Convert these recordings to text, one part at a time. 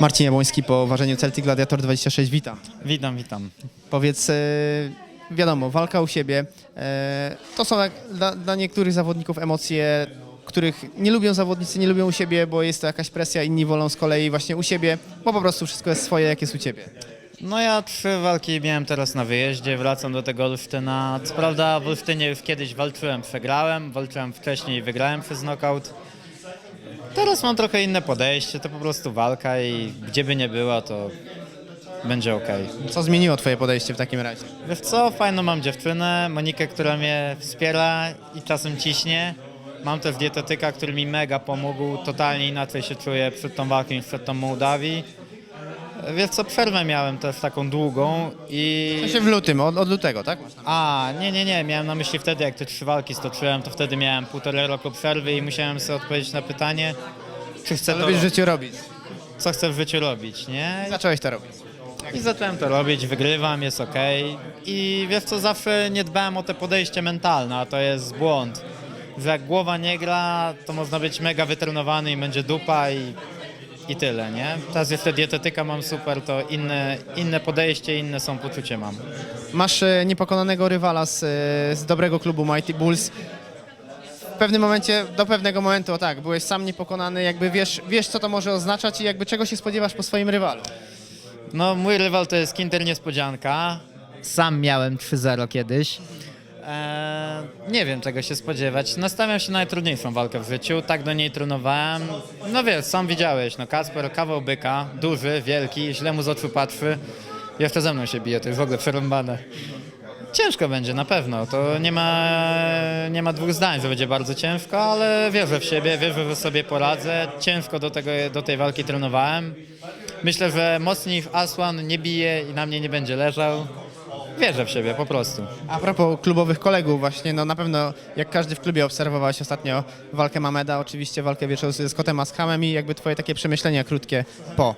Marcin Jabłoński po ważeniu Celtic Gladiator 26, witam. Witam, witam. Powiedz, e, wiadomo, walka u siebie, e, to są dla, dla niektórych zawodników emocje, których nie lubią zawodnicy, nie lubią u siebie, bo jest to jakaś presja, inni wolą z kolei właśnie u siebie, bo po prostu wszystko jest swoje, jak jest u ciebie. No ja trzy walki miałem teraz na wyjeździe, wracam do tego Olsztyna. Co prawda w Olsztynie już kiedyś walczyłem, przegrałem, walczyłem wcześniej i wygrałem przez knockout. Teraz mam trochę inne podejście, to po prostu walka i gdzie by nie była, to będzie ok. Co zmieniło twoje podejście w takim razie? Wiesz co, fajną mam dziewczynę, Monikę, która mnie wspiera i czasem ciśnie. Mam też dietetyka, który mi mega pomógł, totalnie inaczej się czuję przed tą walką niż przed tą Mołdawii. Wiesz co, przerwę miałem też taką długą i... W sensie w lutym, od, od lutego, tak? A, nie, nie, nie, miałem na myśli wtedy, jak te trzy walki stoczyłem, to wtedy miałem półtorej roku przerwy i musiałem sobie odpowiedzieć na pytanie, czy chcę Co to, lubisz w życiu robić? co chcę w życiu robić, nie? Zacząłeś to robić. I zacząłem to robić, wygrywam, jest ok. I wiesz co, zawsze nie dbałem o te podejście mentalne, a to jest błąd. Że jak głowa nie gra, to można być mega wytrenowany i będzie dupa i, i tyle, nie? Teraz jeszcze dietetyka mam super, to inne, inne podejście, inne są poczucie mam. Masz e, niepokonanego rywala z, e, z dobrego klubu Mighty Bulls. W pewnym momencie, do pewnego momentu, o tak, byłeś sam niepokonany, jakby wiesz, wiesz co to może oznaczać i jakby czego się spodziewasz po swoim rywalu. No, mój rywal to jest Kinder Niespodzianka. Sam miałem 3-0 kiedyś. Eee, nie wiem czego się spodziewać. Nastawiam się na najtrudniejszą walkę w życiu, tak do niej trenowałem. No wiesz, sam widziałeś, no Kasper, kawał byka, duży, wielki, źle mu z oczu patrzy. Jeszcze ze mną się bije, to jest w ogóle przerąbane. Ciężko będzie, na pewno. To nie ma, nie ma dwóch zdań, że będzie bardzo ciężko, ale wierzę w siebie, wierzę, że sobie poradzę. Ciężko do, tego, do tej walki trenowałem. Myślę, że mocniej niż Aswan nie bije i na mnie nie będzie leżał. Wierzę w siebie, po prostu. A propos klubowych kolegów właśnie, no na pewno jak każdy w klubie obserwowałeś ostatnio walkę Mameda, oczywiście walkę wieczoru z Scottem Askhamem i jakby twoje takie przemyślenia krótkie po.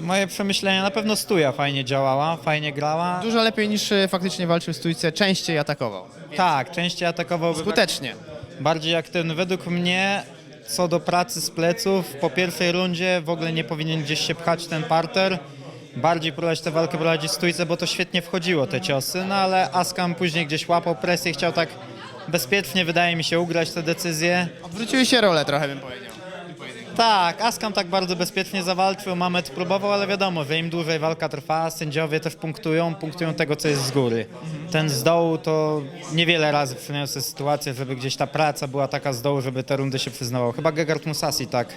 Moje przemyślenia na pewno Stuja fajnie działała, fajnie grała. Dużo lepiej niż e, faktycznie walczył w stójce, częściej atakował. Tak, częściej atakował. Skutecznie. Bardziej aktywny. Według mnie, co do pracy z pleców, po pierwszej rundzie w ogóle nie powinien gdzieś się pchać ten parter. Bardziej próbować tę walkę prowadzić stójce, bo to świetnie wchodziło te ciosy, no ale Askam później gdzieś łapał presję, chciał tak bezpiecznie, wydaje mi się, ugrać tę decyzję. Odwróciły się role trochę bym powiedział. Tak, Askam tak bardzo bezpiecznie zawalczył, Mamet próbował, ale wiadomo, że im dłużej walka trwa, sędziowie też punktują, punktują tego, co jest z góry. Ten z dołu to niewiele razy przyniosę sytuację, żeby gdzieś ta praca była taka z dołu, żeby te rundy się przyznawało. Chyba Gegard Musasi tak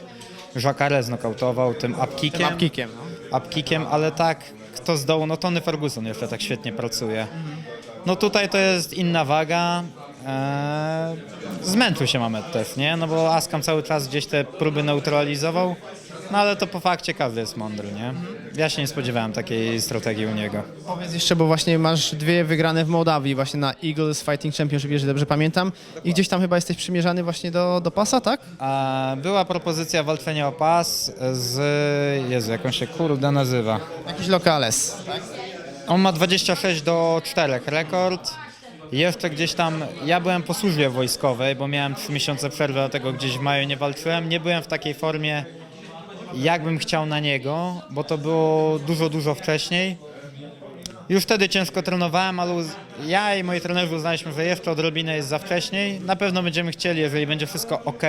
Jacare znokautował tym upkickiem. Tym upkickiem, no. Upkickiem, ale tak, kto z dołu, no Tony Ferguson jeszcze tak świetnie pracuje. No tutaj to jest inna waga. Eee, zmęczył się Mamet też, nie? No bo Askam cały czas gdzieś te próby neutralizował, no ale to po fakcie każdy jest mądry, nie? Ja się nie spodziewałem takiej strategii u niego. Powiedz jeszcze, bo właśnie masz dwie wygrane w Mołdawii, właśnie na Eagles Fighting Championship, jeżeli dobrze pamiętam. I gdzieś tam chyba jesteś przymierzany właśnie do, do pasa, tak? Eee, była propozycja walczenia o pas z... Jezu, jak on się kurde nazywa? Jakiś lokales. On ma 26 do 4 rekord. Jeszcze gdzieś tam, ja byłem po służbie wojskowej, bo miałem 3 miesiące przerwy, dlatego gdzieś w maju nie walczyłem. Nie byłem w takiej formie, jakbym chciał na niego, bo to było dużo, dużo wcześniej. Już wtedy ciężko trenowałem, ale ja i moi trenerzy uznaliśmy, że jeszcze odrobinę jest za wcześniej. Na pewno będziemy chcieli, jeżeli będzie wszystko ok,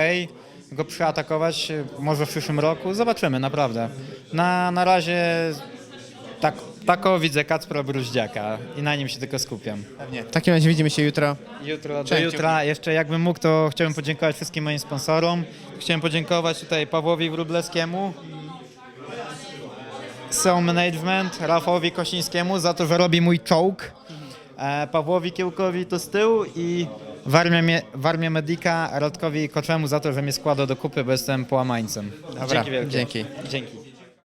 go przeatakować może w przyszłym roku. Zobaczymy, naprawdę. Na, na razie tak, tako widzę Kacpra Bruździaka i na nim się tylko skupiam. Pewnie. W takim razie widzimy się jutro. Jutro, do Cześć, jutra, jeszcze jakbym mógł, to chciałbym podziękować wszystkim moim sponsorom. Chciałem podziękować tutaj Pawłowi Wróblewskiemu, Soul Management, Rafałowi Kosińskiemu za to, że robi mój czołg, e, Pawłowi Kiełkowi to z tyłu i Warmia, Mie- Warmia Medica, Radkowi Koczemu za to, że mnie składa do kupy, bo jestem połamańcem. Dobra, Dzięki wielkie. dzięki. Dzięki.